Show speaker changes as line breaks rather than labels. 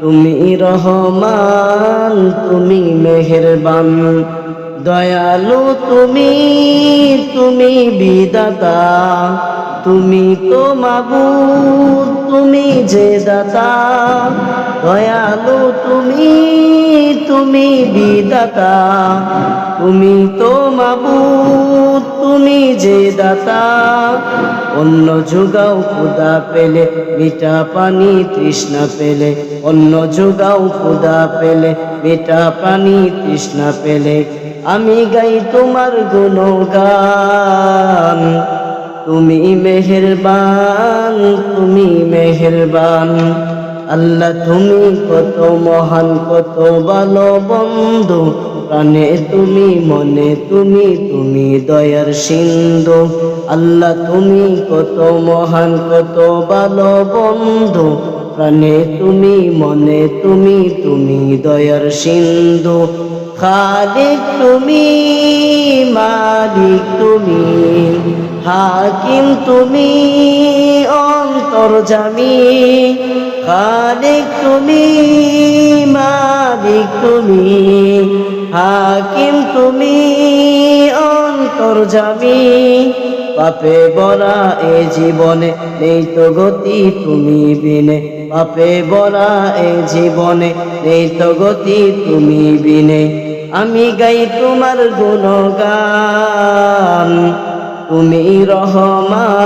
তুমি রহমান, তুমি মেহেরবান। দয়ালু তুমি তুমি বিদাতা। তুমি তো মাবু তুমি যে দাতা। দয়ালু তুমি তুমি বিদাতা, তুমি তো মাবুদ, তুমি যে দাতা। অন্য যুগাও খুদা পেলে, মিঠা পানি তৃষ্ণা পেলে। অন্য যুগাও খুদা পেলে, মিঠা পানি তৃষ্ণা পেলে। আমি গাই তোমার গুণগান, তুমি মেহেরবান তুমি মেহেরবান। আল্লাহ তুমি কত মহান, কত ভালো বন্ধু। প্রাণে তুমি, মনে তুমি তুমি দয়ার সিন্ধু। আল্লাহ তুমি কত মহান, কত ভালো বন্ধু। প্রাণে তুমি, মনে তুমি তুমি দয়ার সিন্ধু। খালিক তুমি, মালিক তুমি, হাকিম তুমি অন্তর্জামী খালিক তুমি, মালিক তুমি, হাকিম তুমি অন্তর্জামী পাপে বলা এ জীবনে নেই তো গতি তুমি বিনে। পাপে বলা এ জীবনে নেই তো গতি তুমি বিনে। আমি গাই তোমার গুণগান, তুমি রহমান।